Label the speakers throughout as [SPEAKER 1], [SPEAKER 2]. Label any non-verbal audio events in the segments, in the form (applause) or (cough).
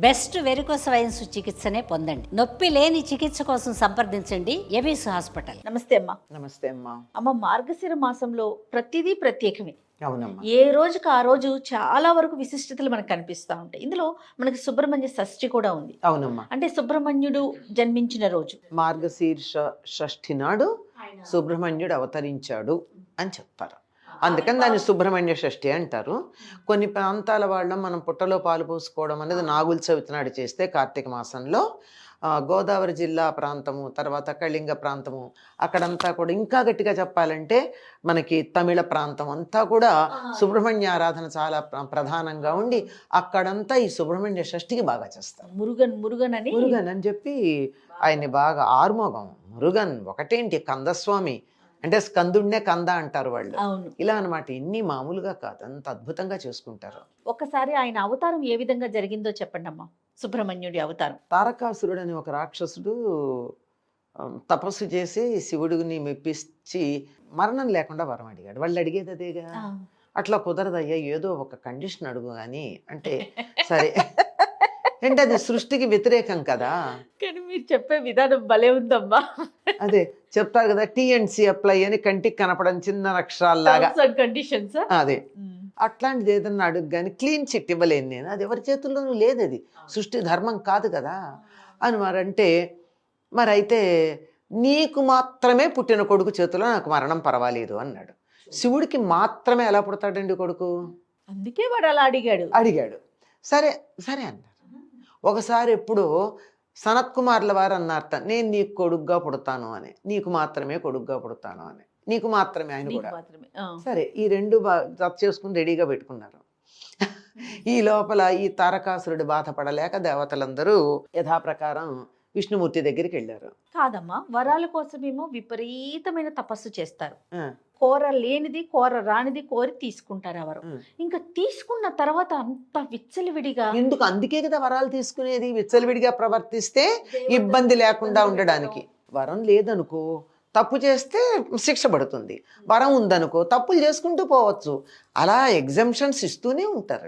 [SPEAKER 1] Best varicose wines చికిత్సనే పొందండి. నొప్పి లేని చికిత్స కోసం సంప్రదించండి. ఎబిస్ హాస్పిటల్.
[SPEAKER 2] నమస్తే అమ్మా.
[SPEAKER 3] నమస్తే అమ్మా.
[SPEAKER 2] అమ్మ మార్గశిర మాసంలో ప్రతిదీ ప్రత్యేకమే.
[SPEAKER 3] అవునమ్మా.
[SPEAKER 2] ఏ రోజుకి ఆ రోజు చాలా వరకు విశిష్టతలు మనకు కనిపిస్తూ ఉంటాయి. ఇందులో మనకి సుబ్రహ్మణ్య షష్ఠి కూడా ఉంది.
[SPEAKER 3] అవునమ్మా.
[SPEAKER 2] అంటే సుబ్రహ్మణ్యుడు జన్మించిన రోజు.
[SPEAKER 3] మార్గశీర్ష షష్ఠి నాడు సుబ్రహ్మణ్యుడు అవతరించాడు అని చెప్తారు. అందుకని దాన్ని సుబ్రహ్మణ్య షష్ఠి అంటారు. కొన్ని ప్రాంతాల వాళ్ళ మనం పుట్టలో పాలు పోసుకోవడం అనేది నాగుల చవితి నాడు చేస్తే కార్తీక మాసంలో గోదావరి జిల్లా ప్రాంతము తర్వాత కళింగ ప్రాంతము అక్కడంతా కూడా ఇంకా గట్టిగా చెప్పాలంటే మనకి తమిళ ప్రాంతం అంతా కూడా సుబ్రహ్మణ్య ఆరాధన చాలా ప్ర- ప్రధానంగా ఉండి అక్కడంతా ఈ సుబ్రహ్మణ్య షష్ఠికి బాగా చేస్తారు.
[SPEAKER 2] మురుగన్ మురుగన్ అని
[SPEAKER 3] మురుగన్ అని చెప్పి ఆయన్ని బాగా ఆర్మోగం. మురుగన్ ఒకటేంటి? కందస్వామి. అంటే స్కందుడినే కంద అంటారు వాళ్ళు. ఇలా అన్నమాట. ఇన్ని మామూలుగా కాదు. అంత అద్భుతంగా చేసుకుంటారు.
[SPEAKER 2] ఒక్కసారి ఆయన అవతారం ఏ విధంగా జరిగిందో చెప్పండి అమ్మా. సుబ్రహ్మణ్యుడి అవతారం.
[SPEAKER 3] తారకాసురుడు అని ఒక రాక్షసుడు తపస్సు చేసి శివుడిని మెప్పించి మరణం లేకుండా వరం అడిగాడు. వాళ్ళు అడిగేది అదేగా? అట్లా కుదరదయ్యా. ఏదో ఒక కండిషన్ అడుగు అని అంటే సరే. (laughs) అంటే అది సృష్టికి వ్యతిరేకం కదా.
[SPEAKER 2] కానీ మీరు చెప్పే విధానం భలే ఉందమ్మా.
[SPEAKER 3] అదే చెప్తారు కదా టిఎన్సి అప్లై అని కంటికి కనపడని చిన్న అక్షరాల్లాగా
[SPEAKER 2] కండిషన్స్
[SPEAKER 3] అదే. అట్లాంటిది ఏదన్నా అడుగు కానీ క్లీన్ చిట్ ఇవ్వలేను నేను. అది ఎవరి చేతుల్లోనూ లేదు అది సృష్టి ధర్మం కాదు కదా. అని మరంటే మరి అయితే నీకు మాత్రమే పుట్టిన కొడుకు చేతిలో నాకు మరణం పర్వాలేదు అన్నాడు. శివుడికి మాత్రమే ఎలా పుడతాడండి కొడుకు?
[SPEAKER 2] అందుకే వాడు అలా అడిగాడు.
[SPEAKER 3] అడిగాడు. సరే సరే అన్నారు ఒకసారి ఎప్పుడు సనత్ కుమార్ల వారు అన్నారట నేను నీకు కొడుగ్గా పుడతాను అని. నీకు మాత్రమే కొడుగ్గా పుడతాను అని. నీకు మాత్రమే ఆయన కూడా. సరే ఈ రెండు బా- చేసుకుని రెడీగా పెట్టుకున్నారు. ఈ లోపల ఈ తారకాసురుడు బాధపడలేక దేవతలందరూ యథాప్రకారం విష్ణుమూర్తి దగ్గరికి వెళ్ళారు
[SPEAKER 2] కాదమ్మా వరాల కోసమేమో విపరీతమైన తపస్సు చేస్తారు. కూర లేనిది కూర రానిది కోరి తీసుకుంటారు ఎవరు. ఇంకా తీసుకున్న తర్వాత అంత విచ్చలవిడిగా
[SPEAKER 3] ఎందుకు? అందుకే కదా వరాలు తీసుకునేది విచ్చలవిడిగా ప్రవర్తిస్తే ఇబ్బంది లేకుండా ఉండడానికి. వరం లేదనుకో తప్పు చేస్తే శిక్ష పడుతుంది. వరం ఉందనుకో తప్పులు చేసుకుంటూ పోవచ్చు. అలా ఎగ్జంప్షన్స్ ఇస్తూనే ఉంటారు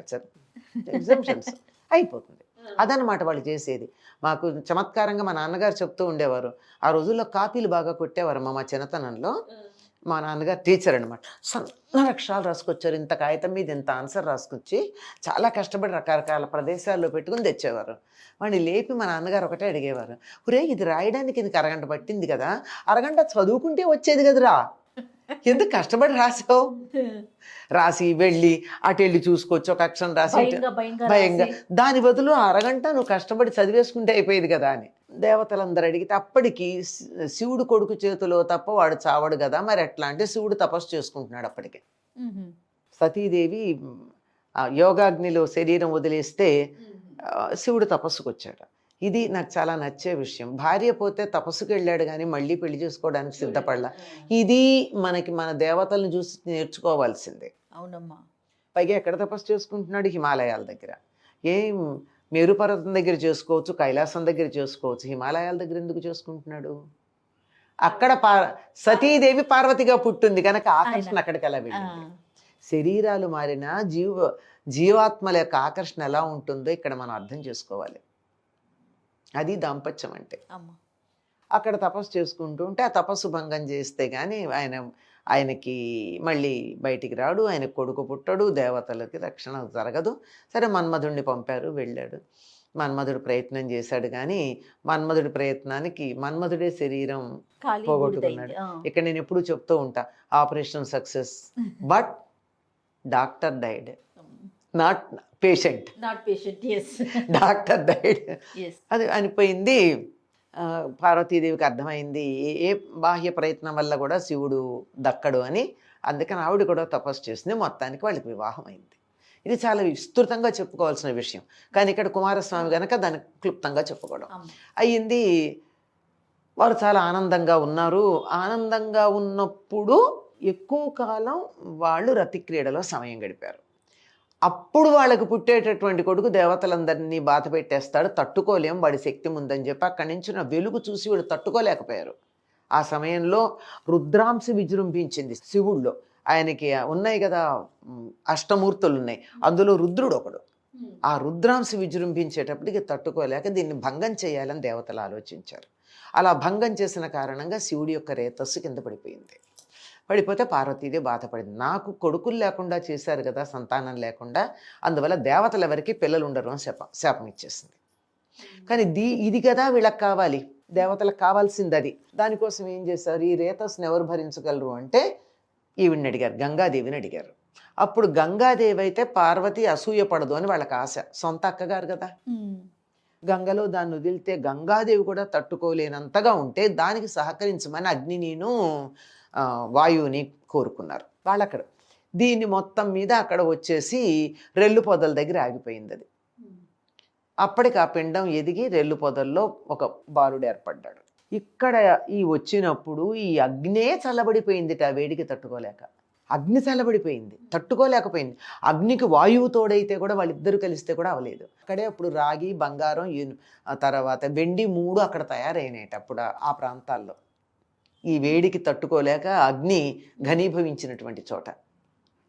[SPEAKER 3] ఎగ్జంప్షన్స్ (laughs) అయిపోతుంది. అదనమాట వాళ్ళు చేసేది. మాకు చమత్కారంగా మా నాన్నగారు చెప్తూ ఉండేవారు. ఆ రోజుల్లో కాపీలు బాగా కొట్టేవారు మా చిన్నతనంలో. మా నాన్నగారు టీచర్ అనమాట సన్న అక్షరాలు రాసుకొచ్చారు. ఇంత కాగితం మీద ఇంత ఆన్సర్ రాసుకొచ్చి చాలా కష్టపడి రకరకాల ప్రదేశాల్లో పెట్టుకుని తెచ్చేవారు. వాడిని లేపి మా నాన్నగారు ఒకటే అడిగేవారు. ఒరే ఇది రాయడానికి నీకు అరగంట పట్టింది కదా. అరగంట చదువుకుంటే వచ్చేది కదరా. ఎందుకు కష్టపడి రాసావు? రాసి వెళ్ళి అటు వెళ్ళి చూసుకోవచ్చు ఒక అక్షరం రాసి
[SPEAKER 2] భయంగా
[SPEAKER 3] దాని బదులు అరగంట నువ్వు కష్టపడి చదివేసుకుంటే అయిపోయేది కదా అని. దేవతలందరూ అడిగితే అప్పటికి శివుడు కొడుకు చేతిలో తప్ప వాడు చావడు కదా మరి ఎట్లా అంటే శివుడు తపస్సు చేసుకుంటున్నాడు అప్పటికి. సతీదేవి ఆ యోగాగ్నిలో శరీరం వదిలేస్తే శివుడు తపస్సుకు వచ్చాడు ఇది నాకు చాలా నచ్చే విషయం. భార్య పోతే తపస్సుకు వెళ్ళాడు కానీ మళ్ళీ పెళ్ళి చేసుకోవడానికి సిద్ధపడలా. ఇది మనకి మన దేవతలను చూసి నేర్చుకోవాల్సిందే.
[SPEAKER 2] అవునమ్మా.
[SPEAKER 3] పైగా ఎక్కడ తపస్సు చేసుకుంటున్నాడు? హిమాలయాల దగ్గర. ఏం మేరు పర్వతం దగ్గర చేసుకోవచ్చు కైలాసం దగ్గర చేసుకోవచ్చు. హిమాలయాల దగ్గర ఎందుకు చేసుకుంటున్నాడు? అక్కడ పా సతీదేవి పార్వతిగా పుట్టింది కనుక ఆకర్షణ. అక్కడికి ఎలా వెళ్ళింది? శరీరాలు మారినా జీవ జీవాత్మల యొక్క ఆకర్షణ ఎలా ఉంటుందో ఇక్కడ మనం అర్థం చేసుకోవాలి. అది దాంపత్యం అంటే.
[SPEAKER 2] అమ్మా.
[SPEAKER 3] అక్కడ తపస్సు చేసుకుంటూ ఉంటే ఆ తపస్సు భంగం చేస్తే కానీ ఆయన ఆయనకి మళ్ళీ బయటికి రాడు ఆయన కొడుకు పుట్టడు దేవతలకి రక్షణ జరగదు. సరే మన్మధుడిని పంపారు వెళ్ళాడు. మన్మధుడు ప్రయత్నం చేశాడు కానీ మన్మధుడి ప్రయత్నానికి మన్మధుడే శరీరం పోగొట్టుకున్నాడు. ఇక్కడ నేను ఎప్పుడు చెప్తూ ఉంటా operation success (laughs) but doctor died. Not patient
[SPEAKER 2] not patient yes
[SPEAKER 3] doctor died అది అనిపోయింది. పార్వతీదేవికి అర్థమైంది. ఏ- ఏ బాహ్య ప్రయత్నం వల్ల కూడా శివుడు దక్కడు అని అందుకని ఆవిడ కూడా తపస్సు చేసింది. మొత్తానికి వాళ్ళకి వివాహం అయింది. ఇది చాలా విస్తృతంగా చెప్పుకోవాల్సిన విషయం. కానీ ఇక్కడ కుమారస్వామి గనక దాన్ని క్లుప్తంగా చెప్పుకోవడం. అయ్యింది. వారు చాలా ఆనందంగా ఉన్నారు. ఆనందంగా ఉన్నప్పుడు ఎక్కువ కాలం వాళ్ళు రతి క్రీడలో సమయం గడిపారు. అప్పుడు వాళ్ళకు పుట్టేటటువంటి కొడుకు దేవతలందరినీ బాధ పెట్టేస్తాడు తట్టుకోలేం వాడి శక్తి ముందని చెప్పి అక్కడి నుంచి నా వెలుగు చూసి వీడు తట్టుకోలేకపోయారు. ఆ సమయంలో రుద్రాంశ విజృంభించింది శివుడిలో ఆయనకి ఉన్నాయి కదా అష్టమూర్తులు ఉన్నాయి అందులో రుద్రుడు ఒకడు. ఆ రుద్రాంశ విజృంభించేటప్పటికి తట్టుకోలేక దీన్ని భంగం చేయాలని దేవతలు ఆలోచించారు. అలా భంగం చేసిన కారణంగా శివుడి యొక్క రేతస్సు కింద పడిపోయింది. పడిపోతే పార్వతీదేవి బాధపడింది. నాకు కొడుకులు లేకుండా చేశారు కదా సంతానం లేకుండా అందువల్ల దేవతలు ఎవరికి పిల్లలు ఉండరు అని శాపం శాపం ఇచ్చేసింది. కానీ దీ ఇది కదా వీళ్ళకి కావాలి. దేవతలకు కావాల్సింది అది. దానికోసం ఏం చేశారు? ఈ రేతస్ని ఎవరు భరించగలరు అంటే ఈవిడిని అడిగారు గంగాదేవిని అడిగారు. అప్పుడు గంగాదేవి అయితే పార్వతి అసూయ పడదు అని వాళ్ళకి ఆశ. సొంత అక్కగారు కదా. గంగలో దాన్ని వదిలితే గంగాదేవి కూడా తట్టుకోలేనంతగా ఉంటే దానికి సహకరించమని అగ్నినిను ఆ, వాయువుని కోరుకున్నారు. వాళ్ళు అక్కడ దీన్ని మొత్తం మీద అక్కడ వచ్చేసి రెల్లు పొదల దగ్గర ఆగిపోయింది అది. అప్పటికి ఆ పిండం ఎదిగి రెల్లు పొదల్లో ఒక బాలుడు ఏర్పడ్డాడు. ఇక్కడ ఈ వచ్చినప్పుడు ఈ అగ్నే చల్లబడిపోయింది ఆ వేడికి తట్టుకోలేక. అగ్ని చల్లబడిపోయింది తట్టుకోలేకపోయింది. అగ్నికి వాయువు తోడైతే కూడా వాళ్ళిద్దరూ కలిస్తే కూడా అవలేదు అక్కడే అప్పుడు రాగి బంగారం తర్వాత వెండి మూడు అక్కడ తయారైనాయి అప్పుడు ఆ ప్రాంతాల్లో. ఈ వేడికి తట్టుకోలేక అగ్ని ఘనీభవించినటువంటి చోట.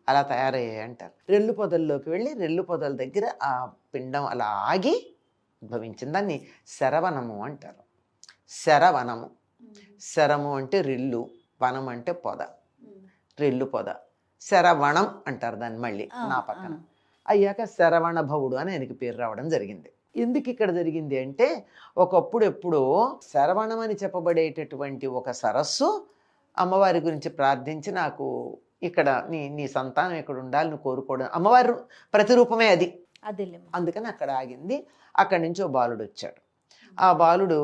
[SPEAKER 3] అలా తయారయ్యాయి అంటారు. రెల్లు పొదల్లోకి వెళ్ళి రెల్లు పొదల దగ్గర ఆ పిండం అలా ఆగి భవించింది దాన్ని శరవనము అంటారు. శరవనము శరము అంటే రెల్లు వనం అంటే పొద. రెల్లు పొద. శరవణం అంటారు దాన్ని మళ్ళీ నా పక్కన. అయ్యాక శరవణ భవుడు అని ఆయనకి పేరు రావడం జరిగింది. ఎందుకు ఇక్కడ జరిగింది అంటే ఒకప్పుడు ఎప్పుడో శరవణం అని చెప్పబడేటటువంటి ఒక సరస్సు అమ్మవారి గురించి ప్రార్థించి నాకు ఇక్కడ నీ నీ సంతానం ఇక్కడ ఉండాలి నువ్వు కోరుకోవడం అమ్మవారి ప్రతిరూపమే అది. అందుకని అక్కడ ఆగింది. అక్కడి నుంచి ఓ బాలుడు వచ్చాడు. ఆ బాలుడు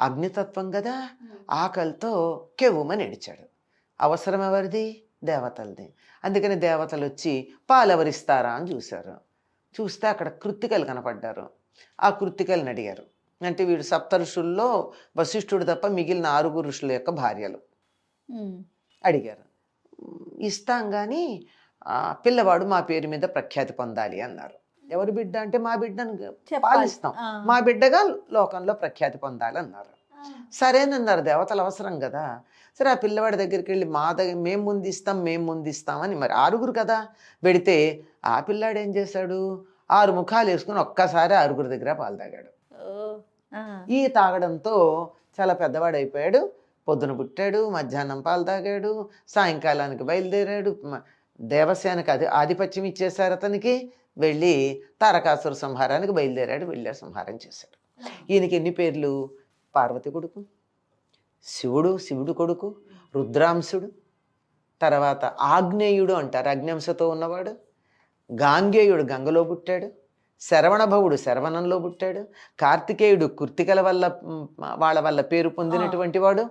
[SPEAKER 3] అగ్నితత్వం కదా ఆకలితో కెవ్వుమని ఏడిచాడు అవసరం ఎవరిది? దేవతలది. అందుకని దేవతలు వచ్చి పాలెవరిస్తారా అని చూశారు. చూస్తే అక్కడ కృత్తికలు కనపడ్డారు. ఆ కృత్తికలను అడిగారు. అంటే వీడు సప్త ఋషుల్లో వశిష్ఠుడు తప్ప మిగిలిన ఆరుగురు ఋషుల యొక్క భార్యలు. అడిగారు. "ఉమ్, ఇస్తాం కానీ పిల్లవాడు మా పేరు మీద ప్రఖ్యాతి పొందాలి అన్నారు. ఎవరి బిడ్డ? అంటే మా బిడ్డను పాలిస్తాం. మా బిడ్డగా లోకంలో ప్రఖ్యాతి పొందాలి అన్నారు. సరేనన్నారు దేవతలు అవసరం కదా. సరే ఆ పిల్లవాడి దగ్గరికి వెళ్ళి మా దగ్గర మేము ముందు ఇస్తాం మేము ముందు ఇస్తామని మరి ఆరుగురు కదా. పెడితే ఆ పిల్లాడు ఏం చేశాడు? ఆరు ముఖాలు వేసుకుని ఒక్కసారి ఆరుగురు దగ్గర పాలు తాగాడు. ఈ తాగడంతో చాలా పెద్దవాడు అయిపోయాడు పొద్దున పుట్టాడు మధ్యాహ్నం పాలు తాగాడు సాయంకాలానికి బయలుదేరాడు. దేవసేనకి అది ఆధిపత్యం ఇచ్చేశారు అతనికి. వెళ్ళి తారకాసుర సంహారానికి బయలుదేరాడు వెళ్ళాడు సంహారం చేశాడు. ఈయనకి ఎన్ని పేర్లు? పార్వతి కొడుకు శివుడు శివుడు కొడుకు రుద్రాంశుడు తర్వాత ఆగ్నేయుడు అంటారు. అగ్నింశతో ఉన్నవాడు. గాంగేయుడు గంగలో పుట్టాడు శరవణభవుడు శరవణంలో పుట్టాడు కార్తికేయుడు కృతికల వల్ల వాళ్ళ వల్ల పేరు పొందినటువంటి వాడు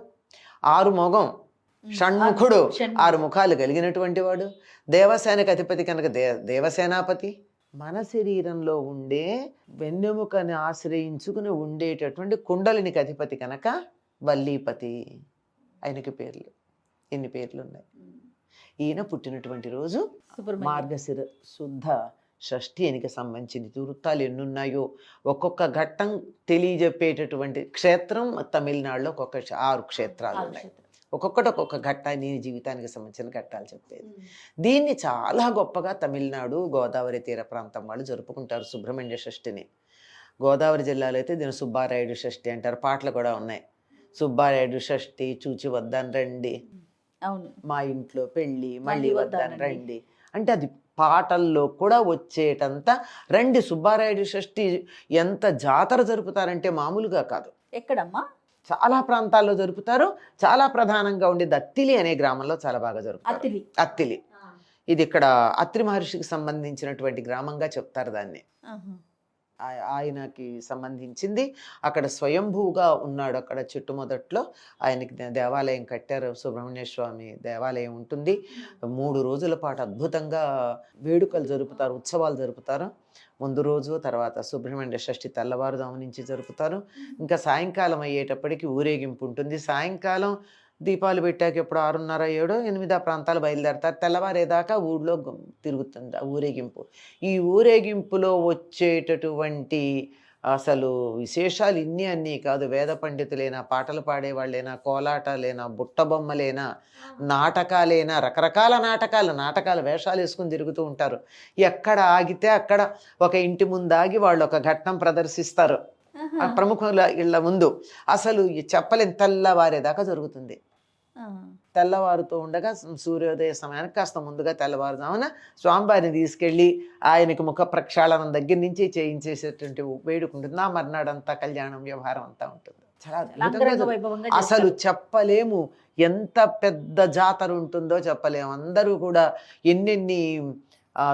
[SPEAKER 3] ఆరు మొగం షణ్ముఖుడు ఆరు ముఖాలు కలిగినటువంటి వాడు దేవసేనకి అధిపతి కనుక దే దేవసేనాపతి మన శరీరంలో ఉండే వెన్నెముకని ఆశ్రయించుకుని ఉండేటటువంటి కుండలినికి అధిపతి కనుక వల్లీపతి. ఆయనకి పేర్లు ఎన్ని పేర్లు ఉన్నాయి ఈయన పుట్టినటువంటి రోజు మార్గశిర శుద్ధ షష్ఠి ఎనికి సంబంధించింది. వృత్తాలు ఎన్నున్నాయో? ఒక్కొక్క ఘట్టం తెలియజెప్పేటటువంటి క్షేత్రం తమిళనాడులో ఒక్కొక్క ఆరు క్షేత్రాలు ఉన్నాయి. ఒక్కొక్కటి ఒక్కొక్క ఘట్టాన్ని జీవితానికి సంబంధించిన ఘట్టాలు చెప్పేది. దీన్ని చాలా గొప్పగా తమిళనాడు గోదావరి తీర ప్రాంతం వాళ్ళు జరుపుకుంటారు సుబ్రహ్మణ్య షష్ఠిని. గోదావరి జిల్లాలో అయితే దీని సుబ్బారాయుడు షష్ఠి అంటారు. పాటలు కూడా ఉన్నాయి. సుబ్బారాయుడు షష్ఠి చూచి వద్దాను రండి. మా ఇంట్లో పెళ్ళి మళ్ళీ వద్దాను. రండి. అంటే అది పాటల్లో కూడా వచ్చేటంత రండి సుబ్బారాయుడు షష్ఠి ఎంత జాతర జరుపుతారంటే మామూలుగా కాదు.
[SPEAKER 2] ఎక్కడమ్మా?
[SPEAKER 3] చాలా ప్రాంతాల్లో జరుపుతారు. చాలా ప్రధానంగా ఉండేది అత్తిలి అనే గ్రామంలో చాలా బాగా జరుపుతారు. అత్తిలి. ఇది ఇక్కడ అత్రి మహర్షికి సంబంధించినటువంటి గ్రామంగా చెప్తారు దాన్ని. ఆయనకి సంబంధించింది. అక్కడ స్వయంభూగా ఉన్నాడు అక్కడ చెట్టు మొదట్లో ఆయనకి దే- దేవాలయం కట్టారు. సుబ్రహ్మణ్య స్వామి దేవాలయం ఉంటుంది. మూడు రోజుల పాటు అద్భుతంగా వేడుకలు జరుపుతారు ఉత్సవాలు జరుపుతారు. ముందు రోజు తర్వాత సుబ్రహ్మణ్య షష్ఠి తెల్లవారుదాము నుంచి జరుపుతారు. ఇంకా సాయంకాలం అయ్యేటప్పటికి ఊరేగింపు ఉంటుంది. సాయంకాలం దీపాలు పెట్టాక ఎప్పుడు ఆరున్నర ఏడో ఎనిమిది ఆ ప్రాంతాలు బయలుదేరతారు. తెల్లవారేదాకా ఊళ్ళో తిరుగుతుంది ఆ ఊరేగింపు. ఈ ఊరేగింపులో వచ్చేటటువంటి అసలు విశేషాలు ఇన్ని అన్నీ కాదు. వేద పండితులైనా పాటలు పాడేవాళ్ళైనా కోలాటాలైనా బుట్టబొమ్మలైనా నాటకాలైనా రకరకాల నాటకాలు నాటకాల వేషాలు వేసుకుని తిరుగుతూ ఉంటారు. ఎక్కడ ఆగితే అక్కడ ఒక ఇంటి ముందు ఆగి వాళ్ళు ఒక ఘట్టం ప్రదర్శిస్తారు. ప్రముఖుల ఇళ్ళ ముందు. అసలు ఈ చెప్పలేని తెల్లవారేదాకా జరుగుతుంది. తెల్లవారుతూ ఉండగా సూర్యోదయ సమయానికి కాస్త ముందుగా తెల్లవారుజామున స్వామివారిని తీసుకెళ్ళి ఆయనకి ముఖ ప్రక్షాళనం దగ్గర నుంచి చేయించేసేటువంటి వేడుక ఉంటుంది నా మర్నాడంతా కళ్యాణం వ్యవహారం అంతా ఉంటుంది. చాలా అసలు. చెప్పలేము. ఎంత పెద్ద జాతర ఉంటుందో చెప్పలేము. అందరూ కూడా ఎన్నెన్ని ఆ,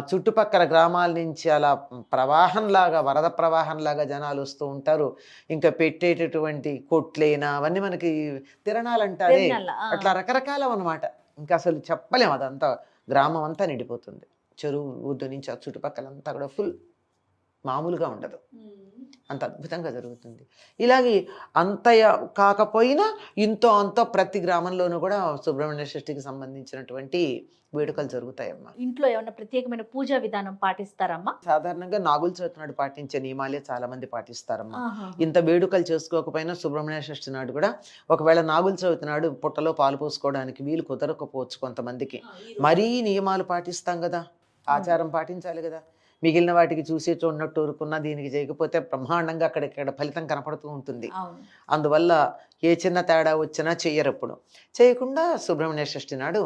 [SPEAKER 3] చుట్టుపక్కల గ్రామాల నుంచి అలా ప్రవాహంలాగా వరద ప్రవాహంలాగా జనాలు వస్తూ ఉంటారు. ఇంకా పెట్టేటటువంటి కొట్లైనా అవన్నీ మనకి తిరణాలంటారే. అట్లా రకరకాల అనమాట ఇంకా అసలు చెప్పలేము అదంతా. గ్రామం అంతా నిండిపోతుంది. చెరువు ఊర్దు నుంచి ఆ చుట్టుపక్కలంతా కూడా ఫుల్ మామూలుగా ఉండదు. అంత అద్భుతంగా జరుగుతుంది. ఇలాగే అంతయ కాకపోయినా ఇంతో అంతో ప్రతి గ్రామంలోనూ కూడా సుబ్రహ్మణ్య షష్ఠికి సంబంధించినటువంటి వేడుకలు జరుగుతాయమ్మా.
[SPEAKER 2] ఇంట్లో ఏమైనా ప్రత్యేకమైన పూజా విధానం పాటిస్తారమ్మా?
[SPEAKER 3] సాధారణంగా నాగుల చవితి నాడు పాటించే నియమాలే చాలా మంది పాటిస్తారమ్మా. ఇంత వేడుకలు చేసుకోకపోయినా సుబ్రహ్మణ్య షష్ఠి నాడు కూడా ఒకవేళ నాగుల చవితి నాడు పుట్టలో పాలు పోసుకోవడానికి వీలు కుదరకపోవచ్చు కొంతమందికి. మరీ నియమాలు పాటిస్తాం కదా. ఆచారం పాటించాలి కదా. మిగిలిన వాటికి చూసే చూడనట్టు ఊరుకున్నా దీనికి చేయకపోతే బ్రహ్మాండంగా అక్కడిక్కడ ఫలితం కనపడుతూ ఉంటుంది. అందువల్ల ఏ చిన్న తేడా వచ్చినా చెయ్యరు అప్పుడు చేయకుండా సుబ్రహ్మణ్య షష్ఠి నాడు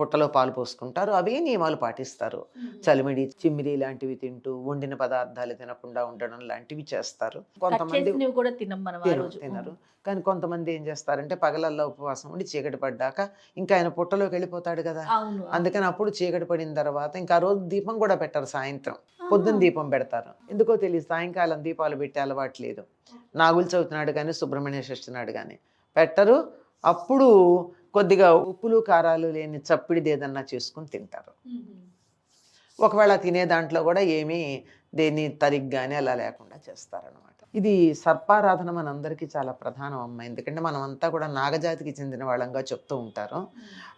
[SPEAKER 3] పుట్టలో పాలు పోసుకుంటారు. అవే నియమాలు పాటిస్తారు. చలిమిడి చిమ్మిడి లాంటివి తింటూ వండిన పదార్థాలు తినకుండా ఉండడం లాంటివి చేస్తారు. కొంతమంది తినరు కానీ కొంతమంది ఏం చేస్తారంటే పగలల్లో ఉపవాసం ఉండి చీకటి పడ్డాక ఇంకా ఆయన పుట్టలోకి వెళ్ళిపోతాడు కదా. అందుకని అప్పుడు చీకటి పడిన తర్వాత ఇంకా ఆ రోజు దీపం కూడా పెట్టరు సాయంత్రం. పొద్దున్న దీపం పెడతారు. ఎందుకో తెలియదు సాయంకాలం దీపాలు పెట్టే అలవాటు లేదు. నాగుల చవితి నాడు కానీ సుబ్రహ్మణ్య షష్ఠి నాడు కానీ పెట్టరు. అప్పుడు కొద్దిగా ఉప్పులు కారాలు లేని చప్పిడిది ఏదన్నా చేసుకుని తింటారు. ఒకవేళ తినే దాంట్లో కూడా ఏమీ దేన్ని తరిగ్గానే అలా లేకుండా చేస్తారనమాట ఇది సర్పారాధన మనందరికీ చాలా ప్రధానం అమ్మ. ఎందుకంటే మనం అంతా కూడా నాగజాతికి చెందిన వాళ్ళంగా చెప్తూ ఉంటారు.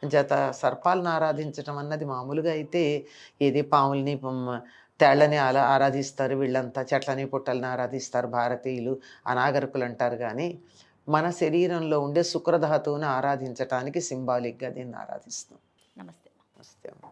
[SPEAKER 3] చేత సర్పాలను ఆరాధించటం అన్నది మామూలుగా అయితే ఏది పాముల్ని పమ్- తేళ్ళని అలా ఆరాధిస్తారు. వీళ్ళంతా చెట్లని పుట్టల్ని ఆరాధిస్తారు. భారతీయులు అనాగరికులు అంటారు కానీ మన శరీరంలో ఉండే శుక్రధాతువుని ఆరాధించటానికి సింబాలిక్గా దీన్ని ఆరాధిస్తాం
[SPEAKER 2] నమస్తే.
[SPEAKER 3] నమస్తే అమ్మ.